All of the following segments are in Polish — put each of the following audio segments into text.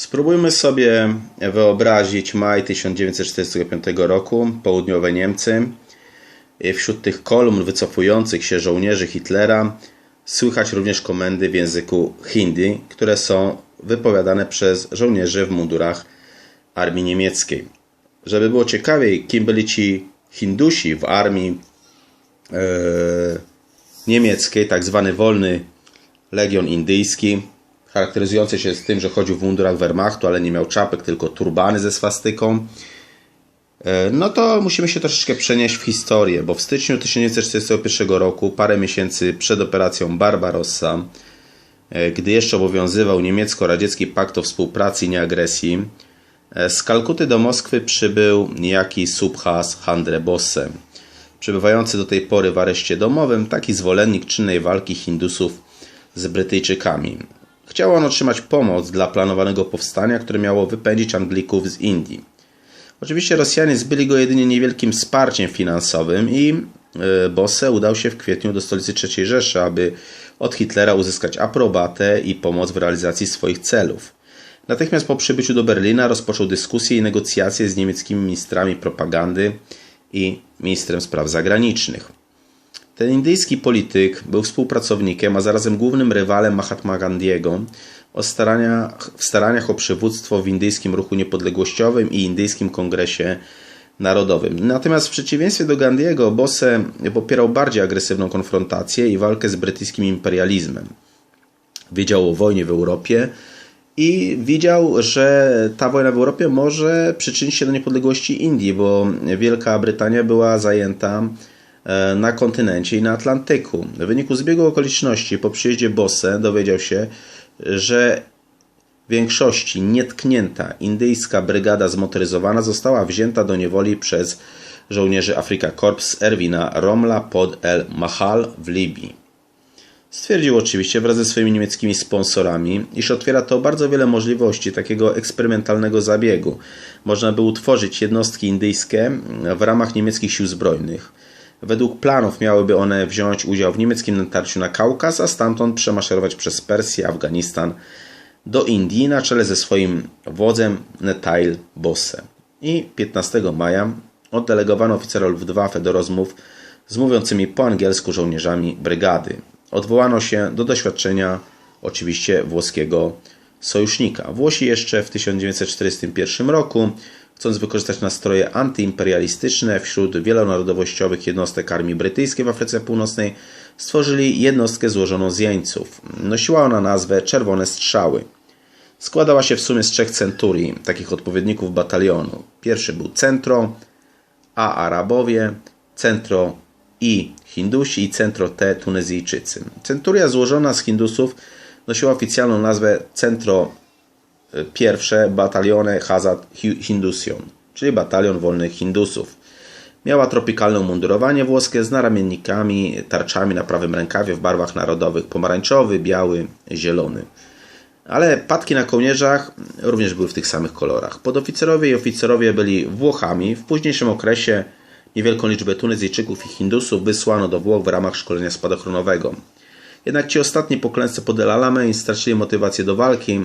Spróbujmy sobie wyobrazić maj 1945 roku, południowe Niemcy. Wśród tych kolumn wycofujących się żołnierzy Hitlera słychać również komendy w języku hindi, które są wypowiadane przez żołnierzy w mundurach armii niemieckiej. Żeby było ciekawiej, kim byli ci Hindusi w armii e, niemieckiej, tak zwany wolny legion indyjski, charakteryzujący się z tym, że chodził w mundurach Wehrmachtu, ale nie miał czapek, tylko turbany ze swastyką. E, no to musimy się troszeczkę przenieść w historię, bo w styczniu 1941 roku, parę miesięcy przed operacją Barbarossa, e, gdy jeszcze obowiązywał niemiecko-radziecki pakt o współpracy i nieagresji, e, z Kalkuty do Moskwy przybył niejaki Subhas Handrebosse. Przebywający do tej pory w areszcie domowym, taki zwolennik czynnej walki Hindusów z Brytyjczykami. Chciał on otrzymać pomoc dla planowanego powstania, które miało wypędzić Anglików z Indii. Oczywiście Rosjanie zbyli go jedynie niewielkim wsparciem finansowym i e, Bosse udał się w kwietniu do stolicy III Rzeszy, aby od Hitlera uzyskać aprobatę i pomoc w realizacji swoich celów. Natychmiast po przybyciu do Berlina rozpoczął dyskusje i negocjacje z niemieckimi ministrami propagandy i ministrem spraw zagranicznych. Ten indyjski polityk był współpracownikiem, a zarazem głównym rywalem Mahatma Gandhiego o w staraniach o przywództwo w indyjskim ruchu niepodległościowym i indyjskim kongresie narodowym. Natomiast w przeciwieństwie do Gandhiego, Bosse popierał bardziej agresywną konfrontację i walkę z brytyjskim imperializmem. Wiedział o wojnie w Europie i widział, że ta wojna w Europie może przyczynić się do niepodległości Indii, bo Wielka Brytania była zajęta na kontynencie i na Atlantyku. W wyniku zbiegu okoliczności po przyjeździe Bosse dowiedział się, że w większości nietknięta indyjska brygada zmotoryzowana została wzięta do niewoli przez żołnierzy Afrika Korps Erwina Romla pod El Mahal w Libii. Stwierdził oczywiście wraz ze swoimi niemieckimi sponsorami, iż otwiera to bardzo wiele możliwości takiego eksperymentalnego zabiegu. Można by utworzyć jednostki indyjskie w ramach niemieckich sił zbrojnych Według planów miałyby one wziąć udział w niemieckim natarciu na Kaukaz, a stamtąd przemaszerować przez Persję, Afganistan do Indii na czele ze swoim wodzem Netail Bosse. I 15 maja oddelegowano oficerów Luftwaffe do rozmów z mówiącymi po angielsku żołnierzami brygady. Odwołano się do doświadczenia oczywiście włoskiego sojusznika. Włosi jeszcze w 1941 roku chcąc wykorzystać nastroje antyimperialistyczne wśród wielonarodowościowych jednostek armii brytyjskiej w Afryce Północnej, stworzyli jednostkę złożoną z jeńców. Nosiła ona nazwę Czerwone Strzały. Składała się w sumie z trzech centurii, takich odpowiedników batalionu. Pierwszy był Centro, A Arabowie, Centro I Hindusi i Centro T Tunezyjczycy. Centuria złożona z Hindusów nosiła oficjalną nazwę Centro pierwsze bataliony Hazad Hindusion, czyli batalion wolnych Hindusów. Miała tropikalne umundurowanie włoskie z naramiennikami, tarczami na prawym rękawie w barwach narodowych pomarańczowy, biały, zielony. Ale patki na kołnierzach również były w tych samych kolorach. Podoficerowie i oficerowie byli Włochami. W późniejszym okresie niewielką liczbę Tunezyjczyków i Hindusów wysłano do Włoch w ramach szkolenia spadochronowego. Jednak ci ostatni po pod El Alamein stracili motywację do walki,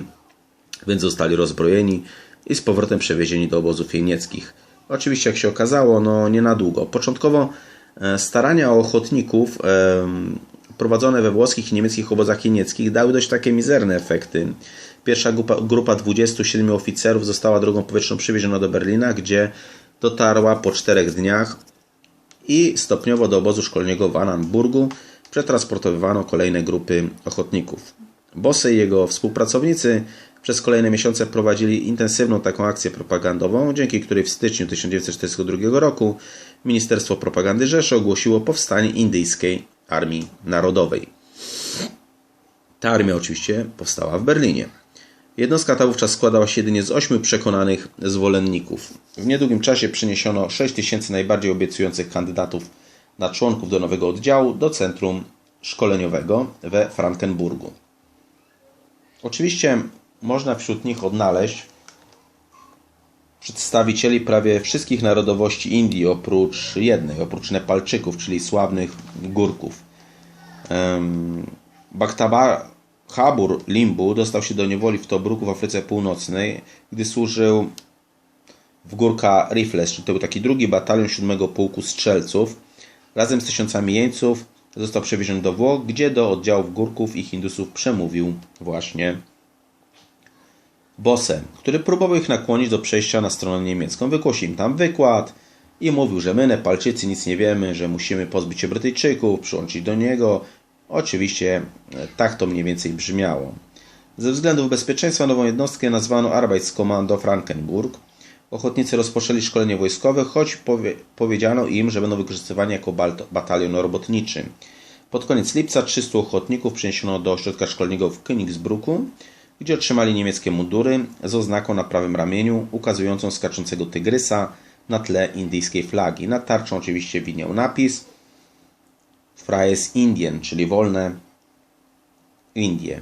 więc zostali rozbrojeni i z powrotem przewiezieni do obozów jenieckich. Oczywiście, jak się okazało, no nie na długo. Początkowo e, starania ochotników prowadzone we włoskich i niemieckich obozach jenieckich dały dość takie mizerne efekty. Pierwsza grupa, grupa 27 oficerów została drogą powietrzną przywieziona do Berlina, gdzie dotarła po czterech dniach i stopniowo do obozu szkolnego w Annenburgu przetransportowano kolejne grupy ochotników. Bosse i jego współpracownicy przez kolejne miesiące prowadzili intensywną taką akcję propagandową, dzięki której w styczniu 1942 roku Ministerstwo Propagandy Rzeszy ogłosiło powstanie indyjskiej Armii Narodowej. Ta armia oczywiście powstała w Berlinie. Jednostka ta wówczas składała się jedynie z ośmiu przekonanych zwolenników. W niedługim czasie przyniesiono 6 tysięcy najbardziej obiecujących kandydatów na członków do nowego oddziału do centrum szkoleniowego we Frankenburgu. Oczywiście można wśród nich odnaleźć przedstawicieli prawie wszystkich narodowości Indii, oprócz jednej, oprócz Nepalczyków, czyli sławnych Górków. Bhaktaba Habur Limbu dostał się do niewoli w Tobruku w Afryce Północnej, gdy służył w Górka Rifles, czyli to był taki drugi batalion 7 Pułku Strzelców. Razem z tysiącami jeńców został przewieziony do Włoch, gdzie do oddziałów Górków i Hindusów przemówił właśnie Bosem, który próbował ich nakłonić do przejścia na stronę niemiecką. Wygłosił im tam wykład i mówił, że my, Nepalczycy, nic nie wiemy, że musimy pozbyć się Brytyjczyków, przyłączyć do niego. Oczywiście e, tak to mniej więcej brzmiało. Ze względów bezpieczeństwa nową jednostkę nazwano Arbeitskommando Frankenburg. Ochotnicy rozpoczęli szkolenie wojskowe, choć powie, powiedziano im, że będą wykorzystywani jako batalion robotniczy. Pod koniec lipca 300 ochotników przeniesiono do ośrodka szkolnego w Königsbrucku, gdzie otrzymali niemieckie mundury z oznaką na prawym ramieniu, ukazującą skaczącego tygrysa na tle indyjskiej flagi. Nad tarczą oczywiście widniał napis Fries Indien, czyli wolne Indie.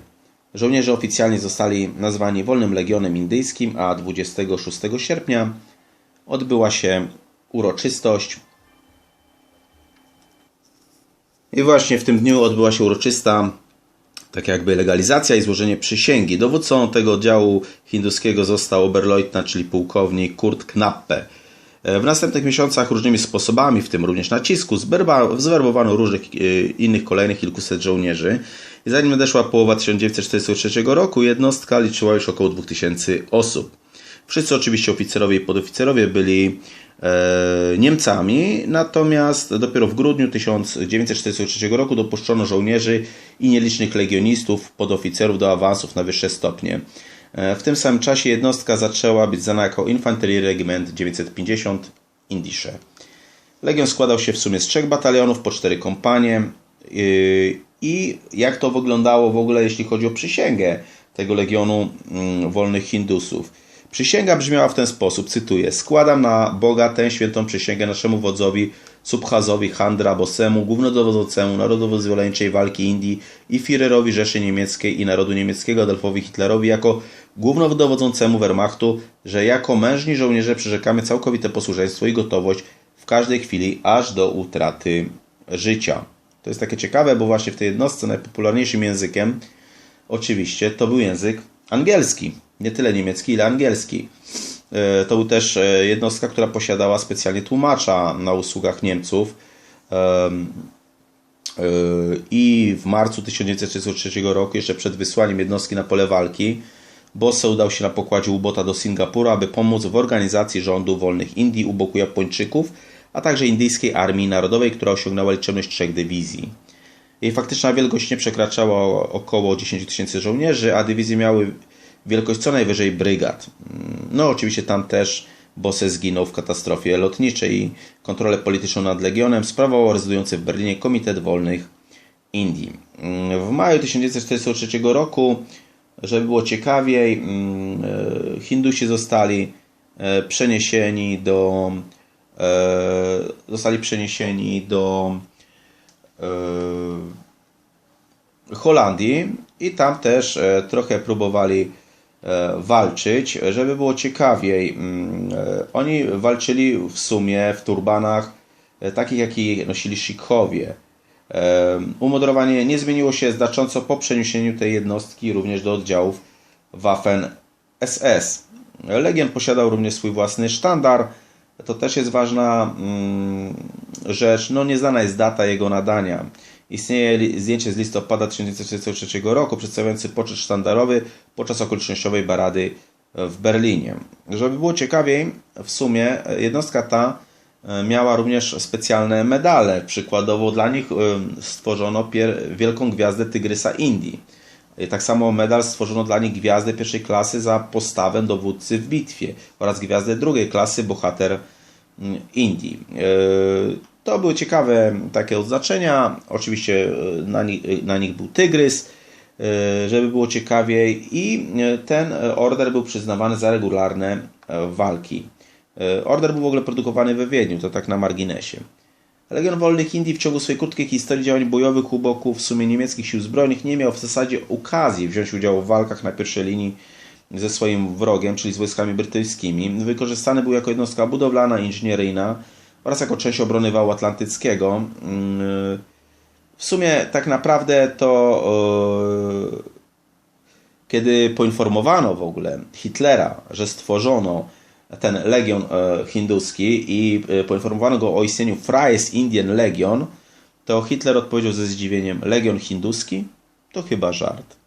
Żołnierze oficjalnie zostali nazwani Wolnym Legionem Indyjskim, a 26 sierpnia odbyła się uroczystość. I właśnie w tym dniu odbyła się uroczysta tak jakby legalizacja i złożenie przysięgi. Dowódcą tego oddziału hinduskiego został oberleutnant, czyli pułkownik Kurt Knappe. E, w następnych miesiącach różnymi sposobami, w tym również nacisku, zwerbowano różnych e, innych kolejnych kilkuset żołnierzy. I zanim nadeszła połowa 1943 roku, jednostka liczyła już około 2000 osób. Wszyscy oczywiście oficerowie i podoficerowie byli e, Niemcami, natomiast dopiero w grudniu 1943 roku dopuszczono żołnierzy i nielicznych legionistów, podoficerów do awansów na wyższe stopnie. E, w tym samym czasie jednostka zaczęła być znana jako Infanterie Regiment 950 Indisze. Legion składał się w sumie z trzech batalionów po cztery kompanie. E, I jak to wyglądało w ogóle, jeśli chodzi o przysięgę tego Legionu mm, Wolnych Hindusów? Przysięga brzmiała w ten sposób, cytuję: Składam na Boga tę świętą przysięgę naszemu wodzowi Subhazowi Handra Bosemu, głównodowodzącemu Narodowo-Wyzwoleńczej Walki Indii i Führerowi Rzeszy Niemieckiej i Narodu Niemieckiego Adolfowi Hitlerowi jako głównodowodzącemu Wehrmachtu, że jako mężni żołnierze przyrzekamy całkowite posłuszeństwo i gotowość w każdej chwili, aż do utraty życia. To jest takie ciekawe, bo właśnie w tej jednostce najpopularniejszym językiem oczywiście to był język angielski. Nie tyle niemiecki, ile angielski. E, to był też e, jednostka, która posiadała specjalnie tłumacza na usługach Niemców. E, I w marcu 1933 roku, jeszcze przed wysłaniem jednostki na pole walki, Bosse udał się na pokładzie ubota do Singapuru, aby pomóc w organizacji rządu wolnych Indii u boku Japończyków, a także indyjskiej armii narodowej, która osiągnęła liczebność trzech dywizji. Jej faktyczna wielkość nie przekraczała około 10 tysięcy żołnierzy, a dywizje miały wielkość co najwyżej brygad. No oczywiście tam też Bosse zginął w katastrofie lotniczej i kontrolę polityczną nad Legionem sprawował rezydujący w Berlinie Komitet Wolnych Indii. W maju 1943 roku, żeby było ciekawiej, mm, e, Hindusi zostali e, przeniesieni do e, zostali przeniesieni do Holandii i tam też trochę próbowali E, walczyć, żeby było ciekawiej. Mm, e, oni walczyli w sumie w turbanach e, takich, jakie nosili Sikhowie. Umodelowanie nie zmieniło się znacząco po przeniesieniu tej jednostki również do oddziałów Waffen SS. Legion posiadał również swój własny sztandar. To też jest ważna mm, rzecz. No, nieznana jest data jego nadania. Istnieje zdjęcie z listopada 1943 roku przedstawiający poczet sztandarowy podczas okolicznościowej barady w Berlinie. Żeby było ciekawiej, w sumie jednostka ta e, miała również specjalne medale. Przykładowo dla nich e, stworzono wielką gwiazdę Tygrysa Indii. Tak samo medal stworzono dla nich gwiazdę pierwszej klasy za postawę dowódcy w bitwie oraz gwiazdę drugiej klasy bohater mm, Indii. E, to były ciekawe takie odznaczenia. Oczywiście e, na, ni e, na nich był tygrys, e, żeby było ciekawiej, i ten order był przyznawany za regularne walki. Order był w ogóle produkowany we Wiedniu, to tak na marginesie. Legion Wolnych Indii w ciągu swojej krótkiej historii działań bojowych u boku w sumie niemieckich sił zbrojnych nie miał w zasadzie okazji wziąć udziału w walkach na pierwszej linii ze swoim wrogiem, czyli z wojskami brytyjskimi. Wykorzystany był jako jednostka budowlana, inżynieryjna, oraz jako część obrony wału atlantyckiego. Mm, w sumie tak naprawdę to Kiedy poinformowano w ogóle Hitlera, że stworzono ten legion e, hinduski i e, poinformowano go o istnieniu Freies Indian Legion, to Hitler odpowiedział ze zdziwieniem: Legion hinduski? To chyba żart.